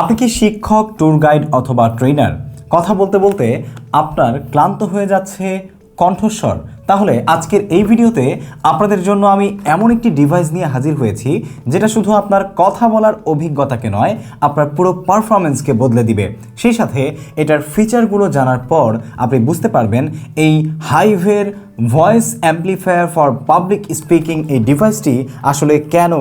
আপনি কি শিক্ষক ট্যুর গাইড অথবা ট্রেনার কথা বলতে বলতে আপনার ক্লান্ত হয়ে যাচ্ছে কণ্ঠস্বর। তাহলে আজকের এই ভিডিওতে আপনাদের জন্য আমি এমন একটি ডিভাইস নিয়ে হাজির হয়েছি, যেটা শুধু আপনার কথা বলার অভিজ্ঞতাকে নয়, আপনার পুরো পারফরমেন্সকে বদলে দিবে। সেই সাথে এটার ফিচারগুলো জানার পর আপনি বুঝতে পারবেন এই হাইভের voice amplifier for public speaking এই ডিভাইসটি আসলে কেন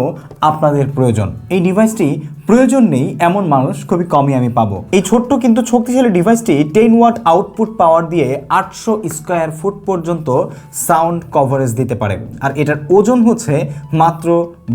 আপনাদের প্রয়োজন। এই ডিভাইসটি প্রয়োজন নেই, এমন মানুষ খুবই কমই আমি পাবো। এই ছোট্ট কিন্তু শক্তিশালী ডিভাইসটি টেন ওয়াট আউটপুট পাওয়ার দিয়ে আটশো স্কোয়ার ফুট পর্যন্ত সাউন্ড কভারেজ দিতে পারে। আর এটার ওজন হচ্ছে মাত্র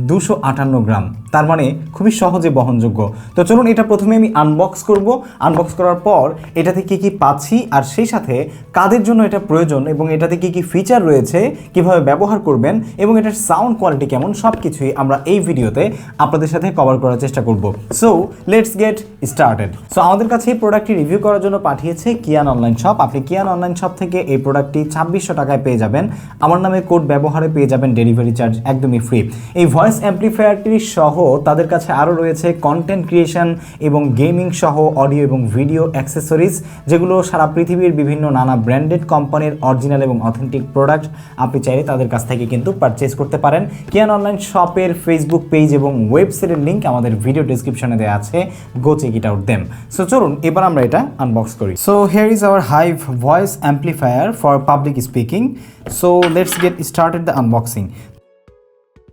দুশো আটান্ন গ্রাম। তার মানে খুবই সহজে বহনযোগ্য। তো চলুন এটা প্রথমে আমি আনবক্স করব। আনবক্স করার পর এটাতে কি কি পাচ্ছি আর সেই সাথে কাদের জন্য এটা প্রয়োজন এবং এটাতে কি কি ফিচার রয়েছে, কীভাবে ব্যবহার করবেন এবং এটার সাউন্ড কোয়ালিটি কেমন সব কিছুই আমরা এই ভিডিওতে আপনাদের সাথে কভার করার চেষ্টা করব। So let's get started so আমাদের কাছে এই প্রোডাক্টটি রিভিউ করার জন্য পাঠিয়েছে কিয়ান অনলাইন শপ আপনি কিয়ান অনলাইন শপ থেকে এই প্রোডাক্টটি ছাব্বিশশো টাকায় পেয়ে যাবেন। আমার নামে কোড ব্যবহারে পেয়ে যাবেন ডেলিভারি চার্জ একদমই ফ্রি এই ভয়েস অ্যাম্প্লিফায়ারটি সহ তাদের কাছে আরও রয়েছে কন্টেন্ট ক্রিয়েশন এবং গেমিং সহ অডিও এবং ভিডিও অ্যাক্সেসরিজ যেগুলো সারা পৃথিবীর বিভিন্ন নানা ব্র্যান্ডেড কোম্পানির অরিজিনাল এবং অথেন্টিক প্রোডাক্ট আপনি চাইলে তাদের কাছ থেকে কিন্তু পারচেজ করতে পারেন। কিয়ান অনলাইন শপের ফেসবুক পেজ এবং ওয়েবসাইটের লিঙ্ক আমাদের ভিডিও ডিসক্রিপশনে দেওয়া আছে go check it out them so চলুন, এবার আমরা এটা আনবক্স করি। So here is our Hive voice amplifier for public speaking so let's get started the unboxing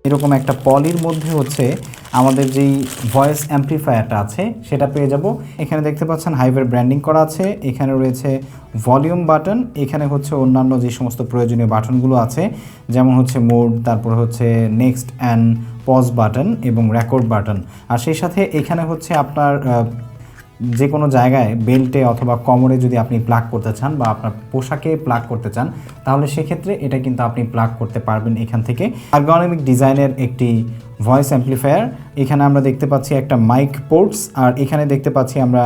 এরকম একটা পলির মধ্যে হচ্ছে আমাদের যেই ভয়েস অ্যাম্প্লিফায়ারটা আছে, সেটা পেয়ে যাব। এখানে দেখতে পাচ্ছেন হাইভের ব্র্যান্ডিং করা আছে, এখানে রয়েছে ভলিউম বাটন এখানে হচ্ছে অন্যান্য যে সমস্ত প্রয়োজনীয় বাটনগুলো আছে, যেমন হচ্ছে মোড তারপর হচ্ছে নেক্সট অ্যান্ড পজ বাটন এবং রেকর্ড বাটন আর সেই সাথে এখানে হচ্ছে আপনার যে কোনো জায়গায় বেল্টে অথবা কোমরে যদি আপনি প্লাগ করতে চান বা আপনার পোশাকে প্লাগ করতে চান, তাহলে সেক্ষেত্রে এটা কিন্তু আপনি প্লাগ করতে পারবেন এখান থেকে। আর্গনমিক ডিজাইনের একটি ভয়েস অ্যাম্প্লিফায়ার এখানে আমরা দেখতে পাচ্ছি একটা মাইক পোর্টস আর এখানে দেখতে পাচ্ছি আমরা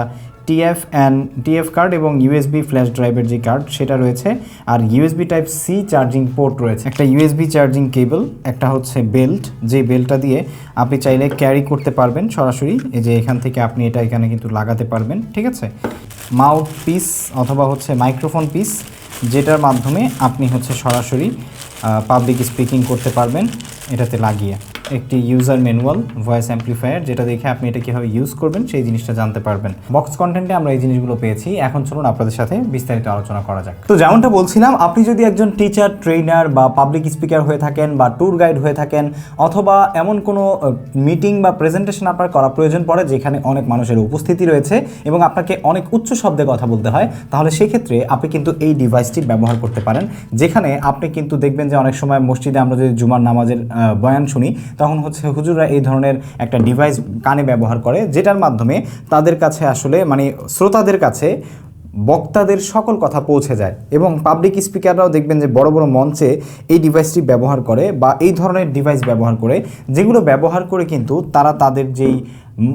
টিএফ অ্যান্ড টিএফ কার্ড এবং ইউএসবি ফ্ল্যাশ ড্রাইভের যে কার্ড সেটা রয়েছে। আর USB type C charging port রয়েছে। একটা ইউএসবি চার্জিং কেবল একটা হচ্ছে বেল্ট যে বেল্টটা দিয়ে আপনি চাইলে ক্যারি করতে পারবেন সরাসরি। এই যে এখান থেকে আপনি এটা এখানে কিন্তু লাগাতে পারবেন, ঠিক আছে? মাউথ পিস অথবা হচ্ছে মাইক্রোফোন পিস যেটার মাধ্যমে আপনি হচ্ছে সরাসরি পাবলিক স্পিকিং করতে পারবেন, এটাতে লাগিয়ে। একটি ইউজার ম্যানুয়াল ভয়েস অ্যাম্প্লিফায়ার যেটা দেখে আপনি এটা কীভাবে ইউজ করবেন, সেই জিনিসটা জানতে পারবেন। বক্স কন্টেন্টে আমরা এই জিনিসগুলো পেয়েছি। এখন চলুন আপনাদের সাথে বিস্তারিত আলোচনা করা যাক। তো যেমনটা বলছিলাম, আপনি যদি একজন টিচার ট্রেনার বা পাবলিক স্পিকার হয়ে থাকেন বা ট্যুর গাইড হয়ে থাকেন, অথবা এমন কোনো মিটিং বা প্রেজেন্টেশন আপনার করা প্রয়োজন পড়ে, যেখানে অনেক মানুষের উপস্থিতি রয়েছে এবং আপনাকে অনেক উচ্চ শব্দে কথা বলতে হয়, তাহলে সেক্ষেত্রে আপনি কিন্তু এই ডিভাইসটি ব্যবহার করতে পারেন। যেখানে আপনি কিন্তু দেখবেন যে অনেক সময় মসজিদে আমরা যদি জুমার নামাজের বয়ান শুনি তখন হচ্ছে হুজুররা এই ধরনের একটা ডিভাইস কানে ব্যবহার করে, যেটার মাধ্যমে তাদের কাছে আসলে মানে শ্রোতাদের কাছে বক্তাদের সকল কথা পৌঁছে যায়। এবং পাবলিক স্পিকাররাও দেখবেন যে বড় বড় মঞ্চে এই ডিভাইসটি ব্যবহার করে বা এই ধরনের ডিভাইস ব্যবহার করে, যেগুলো ব্যবহার করে কিন্তু তারা তাদের যেই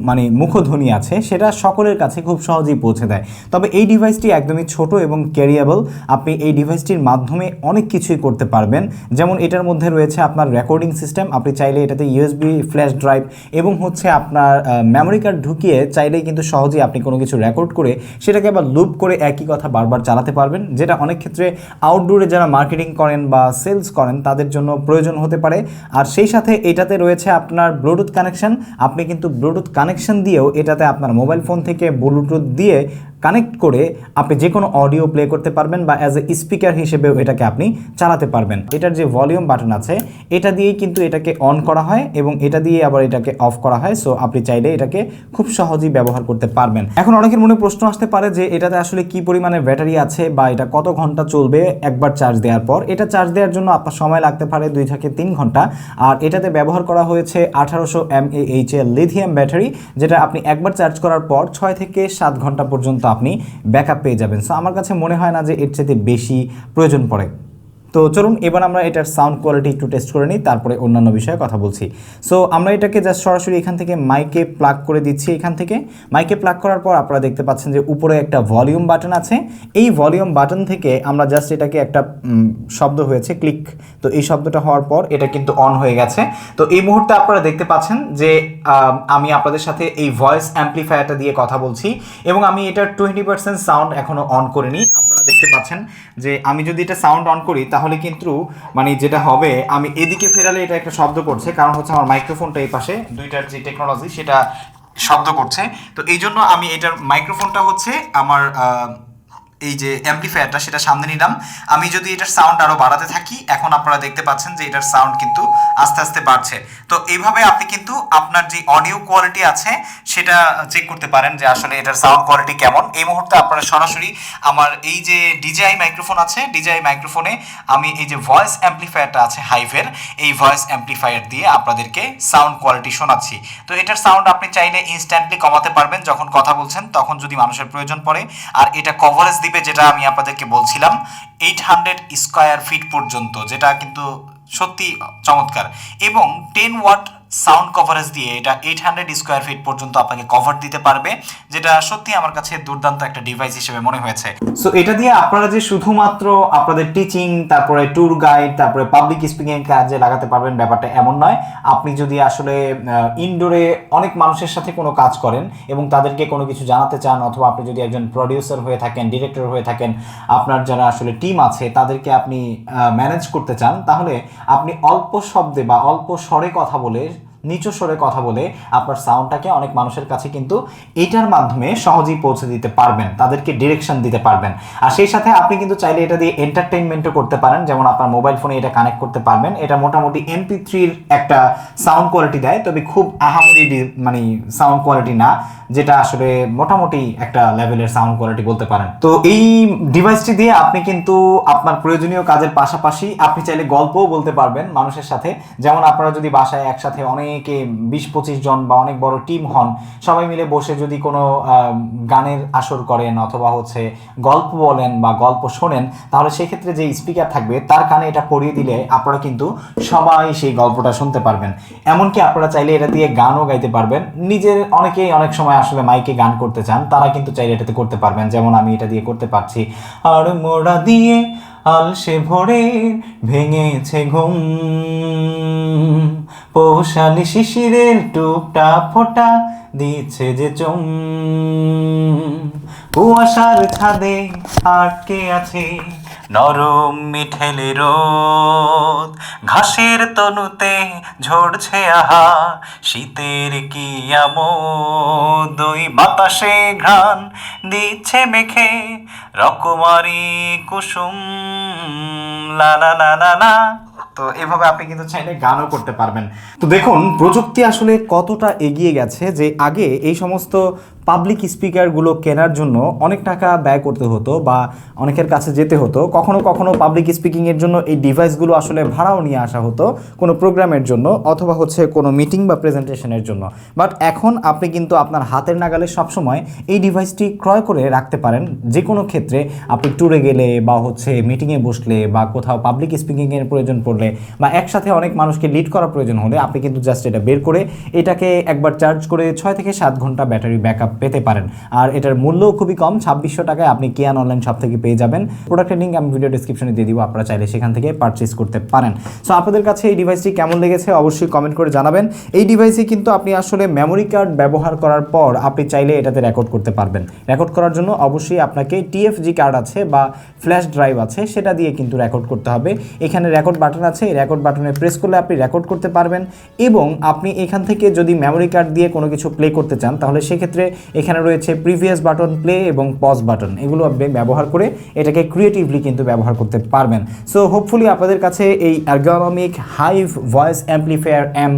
মানে মুখধ্বনি আছে, সেটা সকলের কাছে খুব সহজেই পৌঁছে দেয়। তবে এই ডিভাইসটি একদমই ছোট এবং ক্যারিয়েবল আপনি এই ডিভাইসটির মাধ্যমে অনেক কিছুই করতে পারবেন। যেমন এটার মধ্যে রয়েছে আপনার রেকর্ডিং সিস্টেম আপনি চাইলে এটাতে ইউএসবি ফ্ল্যাশ ড্রাইভ এবং হচ্ছে আপনার মেমোরি কার্ড ঢুকিয়ে চাইলেই কিন্তু সহজেই আপনি কোনো কিছু রেকর্ড করে সেটাকে আবার লুপ করে একই কথা বারবার চালাতে পারবেন, যেটা অনেক ক্ষেত্রে আউটডোরে যারা মার্কেটিং করেন বা সেলস করেন, তাদের জন্য প্রয়োজন হতে পারে। আর সেই সাথে এটাতে রয়েছে আপনার ব্লুটুথ কানেকশন আপনি কিন্তু ব্লুটুথ কানেকশন দিয়েও এটাতে আপনার মোবাইল ফোন থেকে ব্লুটুথ দিয়ে কানেক্ট করে আপনি যে কোনো অডিও প্লে করতে পারবেন বা অ্যাজ এ স্পিকার হিসেবেও এটাকে আপনি চালাতে পারবেন। এটার যে ভলিউম বাটন আছে, এটা দিয়েই কিন্তু এটাকে অন করা হয় এবং এটা দিয়ে আবার এটাকে অফ করা হয়। সো আপনি চাইলে এটাকে খুব সহজেই ব্যবহার করতে পারবেন। এখন অনেকের মনে প্রশ্ন আসতে পারে যে, এটাতে আসলে কি পরিমাণে ব্যাটারি আছে বা এটা কত ঘণ্টা চলবে একবার চার্জ দেওয়ার পর? এটা চার্জ দেওয়ার জন্য আপনার সময় লাগতে পারে দুই থেকে তিন ঘণ্টা। আর এটাতে ব্যবহার করা হয়েছে আঠারোশো এম এইচ এর লিথিয়াম ব্যাটারি যেটা আপনি একবার চার্জ করার পর ছয় থেকে সাত ঘণ্টা পর্যন্ত আপনি ব্যাকআপ পেয়ে যাবেন। সো আমার কাছে মনে হয় না যে এর চাইতে বেশি প্রয়োজন পড়ে। তো চলুন, এবার আমরা এটার সাউন্ড কোয়ালিটি একটু টেস্ট করে নিই, তারপরে অন্যান্য বিষয়ে কথা বলছি। সো আমরা এটাকে জাস্ট সরাসরি এখান থেকে মাইকে প্লাগ করে দিচ্ছি এখান থেকে। মাইকে প্লাগ করার পর আপনারা দেখতে পাচ্ছেন যে উপরে একটা ভলিউম বাটন আছে। এই ভলিউম বাটন থেকে আমরা জাস্ট এটাকে একটা শব্দ হয়েছে ক্লিক তো এই শব্দটা হওয়ার পর এটা কিন্তু অন হয়ে গেছে। তো এই মুহূর্তে আপনারা দেখতে পাচ্ছেন যে আমি আপনাদের সাথে এই ভয়েস অ্যাম্পলিফায়ারটা দিয়ে কথা বলছি এবং আমি এটার টোয়েন্টি পার্সেন্ট সাউন্ড এখনও অন করিনি। আপনারা দেখতে পাচ্ছেন যে আমি যদি এটা সাউন্ড অন করি, তাহলে কিন্তু মানে যেটা হবে, আমি এদিকে ফেরালে এটা একটা শব্দ করছে, কারণ হচ্ছে আমার মাইক্রোফোনটা এই পাশে, দুইটার যে টেকনোলজি সেটা শব্দ করছে। তো এই জন্য আমি এটার মাইক্রোফোনটা হচ্ছে আমার এই যে অ্যাম্পলিফায়ারটা সেটা সামনে নিলাম। আমি যদি এটার সাউন্ড আরও বাড়াতে থাকি, এখন আপনারা দেখতে পাচ্ছেন যে এটার সাউন্ড কিন্তু আস্তে আস্তে বাড়ছে। তো এইভাবে আপনি কিন্তু আপনার যে অডিও কোয়ালিটি আছে, সেটা চেক করতে পারেন যে আসলে এটার সাউন্ড কোয়ালিটি কেমন। এই মুহূর্তে আপনারা সরাসরি আমার এই যে ডিজিআই মাইক্রোফোন আছে ডিজিআই মাইক্রোফোনে আমি এই যে ভয়েস অ্যাম্পলিফায়ারটা আছে হাইভের এই ভয়েস অ্যাম্পলিফায়ার দিয়ে আপনাদেরকে সাউন্ড কোয়ালিটি শোনাচ্ছি। তো এটার সাউন্ড আপনি চাইলে ইনস্ট্যান্টলি কমাতে পারবেন। যখন কথা বলছেন, তখন যদি মানুষের প্রয়োজন পড়ে। আর এটা কভারেজ দিবে যেটা আমি আপনাদেরকে বলছিলাম এইট হান্ড্রেড স্কোয়ার ফিট পর্যন্ত, যেটা কিন্তু সত্যি চমৎকার। এবং টেন ওয়াট সাউন্ড কভারেজ দিয়ে এটা এইট হান্ড্রেড স্কোয়ার ফিট পর্যন্ত আপনাকে কভার দিতে পারবে, যেটা সত্যি আমার কাছে দুর্দান্ত একটা ডিভাইস হিসেবে মনে হয়েছে। সো এটা দিয়ে আপনারা যে শুধুমাত্র আপনাদের টিচিং তারপরে ট্যুর গাইড তারপরে পাবলিক স্পিকিং কাজে লাগাতে পারবেন, ব্যাপারটা এমন নয়। আপনি যদি আসলে ইনডোরে অনেক মানুষের সাথে কোনো কাজ করেন এবং তাদেরকে কোনো কিছু জানাতে চান, অথবা আপনি যদি একজন প্রডিউসার হয়ে থাকেন ডিরেক্টর হয়ে থাকেন, আপনার যারা আসলে টিম আছে, তাদেরকে আপনি ম্যানেজ করতে চান, তাহলে আপনি অল্প শব্দে বা অল্প স্বরে কথা বলে নিচু স্বরে কথা বলে আপনার সাউন্ডটাকে অনেক মানুষের কাছে কিন্তু এটার মাধ্যমে সহজেই পৌঁছে দিতে পারবেন, তাদেরকে ডিরেকশন দিতে পারবেন। আর সেই সাথে আপনি কিন্তু চাইলে এটা দিয়ে এন্টারটেনমেন্টও করতে পারেন, যেমন আপনার মোবাইল ফোনে এটা কানেক্ট করতে পারবেন। এটা মোটামুটি এমপি থ্রির একটা সাউন্ড কোয়ালিটি দেয়, তবে খুব আহামরি মানে সাউন্ড কোয়ালিটি না, যেটা আসলে মোটামুটি একটা লেভেলের সাউন্ড কোয়ালিটি বলতে পারেন। তো এই ডিভাইসটি দিয়ে আপনি কিন্তু আপনার প্রয়োজনীয় কাজের পাশাপাশি আপনি চাইলে গল্পও বলতে পারবেন মানুষের সাথে। যেমন আপনারা যদি বাসায় একসাথে অনেকে বিশ পঁচিশ জন বা অনেক বড় টিম হন, সবাই মিলে বসে যদি কোনো গানের আসর করেন অথবা হচ্ছে গল্প বলেন বা গল্প শোনেন, তাহলে সেক্ষেত্রে যে স্পিকার থাকবে, তার কানে এটা পরিয়ে দিলে আপনারা কিন্তু সবাই সেই গল্পটা শুনতে পারবেন। এমনকি আপনারা চাইলে এটা দিয়ে গানও গাইতে পারবেন। নিজের, অনেকেই অনেক সময় আসলে মাইকে গান করতে চান, তারা কিন্তু চাইলে এটাতে করতে পারবেন। যেমন আমি এটা দিয়ে করতে পারছি, আর মোড়া দিয়ে আলসে ভরে ভেঙেছে ঘুম। পৌশালি শিশিরের টুপটা ফোটা দিচ্ছে যে চুম। কুয়াশার ছাদে আটকে আছে নরম মিঠেলে রোদ। ঘাসের তনুতে ঝরছে আহা, শীতের কি আমোদ? ওই বাতাসে ঘ্রাণ দিচ্ছে মেখে রকমারি কুসুম। লা লা লা লা। তো এভাবে আপনি কিন্তু চাইলে গানও করতে পারবেন। তো দেখুন, প্রযুক্তি আসলে কতটা এগিয়ে গেছে যে আগে এই সমস্ত পাবলিক স্পিকারগুলো কেনার জন্য অনেক টাকা ব্যয় করতে হতো বা অনেকের কাছে যেতে হতো। কখনো কখনো পাবলিক স্পিকিংয়ের জন্য এই ডিভাইসগুলো আসলে ভাড়াও নিয়ে আসা হতো কোনো প্রোগ্রামের জন্য অথবা হচ্ছে কোনো মিটিং বা প্রেজেন্টেশনের জন্য। বাট এখন আপনি কিন্তু আপনার হাতের নাগালে সবসময় এই ডিভাইসটি ক্রয় করে রাখতে পারেন। যে কোনো ক্ষেত্রে আপনি ট্যুরে গেলে বা হচ্ছে মিটিংয়ে বসলে বা কোথাও পাবলিক স্পিকিংয়ের প্রয়োজন পড়লে বা একসাথে অনেক মানুষকে লিড করার প্রয়োজন হলে আপনি কিন্তু জাস্ট এটা বের করে এটাকে একবার চার্জ করে ছয় থেকে সাত ঘণ্টা ব্যাটারি ব্যাকআপ পেতে পারেন। আর এটার মূল্যও খুবই কম, ছাব্বিশশো টাকায় আপনি কিয়ান অনলাইন শপ থেকে পেয়ে যাবেন। প্রোডাক্টের লিঙ্ক আমি ভিডিও ডিসক্রিপশনে দিয়ে দিব, আপনারা চাইলে সেখান থেকে পারচেস করতে পারেন। সো আপনাদের কাছে এই ডিভাইসটি কেমন লেগেছে অবশ্যই কমেন্ট করে জানাবেন। এই ডিভাইসে কিন্তু আপনি আসলে মেমোরি কার্ড ব্যবহার করার পর আপনি চাইলে এটাতে রেকর্ড করতে পারবেন। রেকর্ড করার জন্য অবশ্যই আপনাকে টিএফজি কার্ড আছে বা ফ্ল্যাশ ড্রাইভ আছে, সেটা দিয়ে কিন্তু রেকর্ড করতে হবে। এখানে রেকর্ড বাটন আছে, এই রেকর্ড বাটনে প্রেস করলে আপনি রেকর্ড করতে পারবেন। এবং আপনি এখান থেকে যদি মেমোরি কার্ড দিয়ে কোনো কিছু প্লে করতে চান, তাহলে সেক্ষেত্রে এখানে রয়েছে প্রিভিয়াস বাটন প্লে এবং পজ বাটন এগুলো ব্যবহার করে এটাকে ক্রিয়েটিভলি কিন্তু ব্যবহার করতে পারবেন। সো হোপফুলি আপনাদের কাছে এই ergonomic Hive voice amplifier M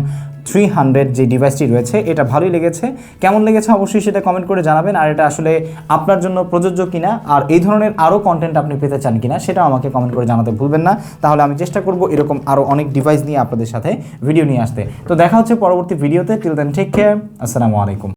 three hundred যে ডিভাইসটি রয়েছে, এটা ভালোই লেগেছে। কেমন লেগেছে অবশ্যই সেটা কমেন্ট করে জানাবেন। আর এটা আসলে আপনার জন্য প্রযোজ্য কিনা, আর এই ধরনের আরও কন্টেন্ট আপনি পেতে চান কিনা, সেটাও আমাকে কমেন্ট করে জানাতে ভুলবেন না। তাহলে আমি চেষ্টা করব এরকম আরও অনেক ডিভাইস নিয়ে আপনাদের সাথে ভিডিও নিয়ে আসতে। তো দেখা হচ্ছে পরবর্তী ভিডিওতে টিল দেন টেক কেয়ার আসসালামু আলাইকুম।